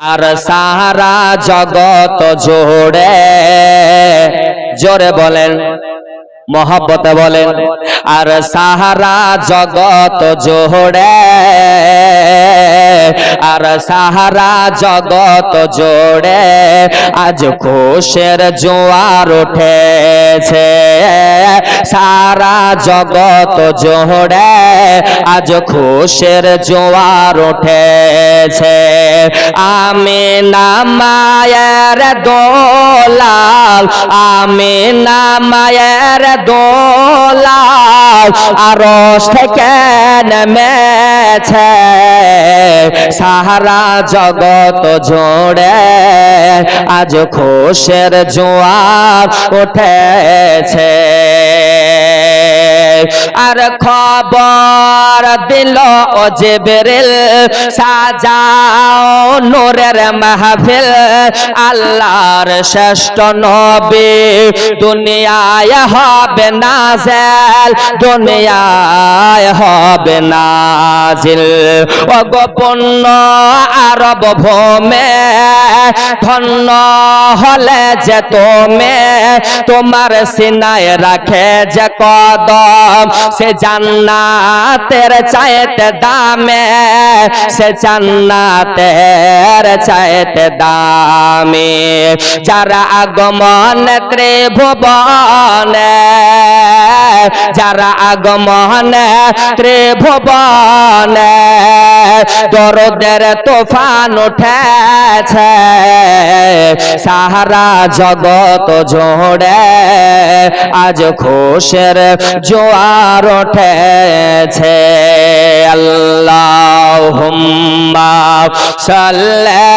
আর সাহারা জগত জোড়ে। জোরে বলেন, মহব্বতে বলেন, আর সাহারা জগত জোড়ে। আর সাহারা জগত জোড়ে, আজ খুশের জোয়ার উঠেছে। সারা জগত জোড়ে আজ খুশের জোয়ার উঠেছে। আমি নামায়ের দোলাল আমি নামায়ের দোলাল আরস থেকে নেমেছে। সাহারা জগত জোড়ে আজ খুশের জোয়ার উঠেছে। আর খবর দিল ও জেবরিল, সাজাও নূরের মাহফিল, আল্লাহর শ্রেষ্ঠ নবী, দুনিয়ায় হবে নাজেল, দুনিয়ায় হবে নাজিল। ও গোপন্ন আরব ভূমে, ধন্য হলে যে তোমে, তোমার সিনায় রাখে যে কদম সে জান্নাতের চাইতে দামে, সে জান্নাতের চাইতে দামে। যারা আগমন ত্রিভুবনে, যারা আগমন ত্রিভুবনে, দরদের তোফান উঠেছে। সাহারা জগত জোড়ে আজ খোশের জোয়ার ওঠেছে আল্লাহ হুম্মা সাল্লা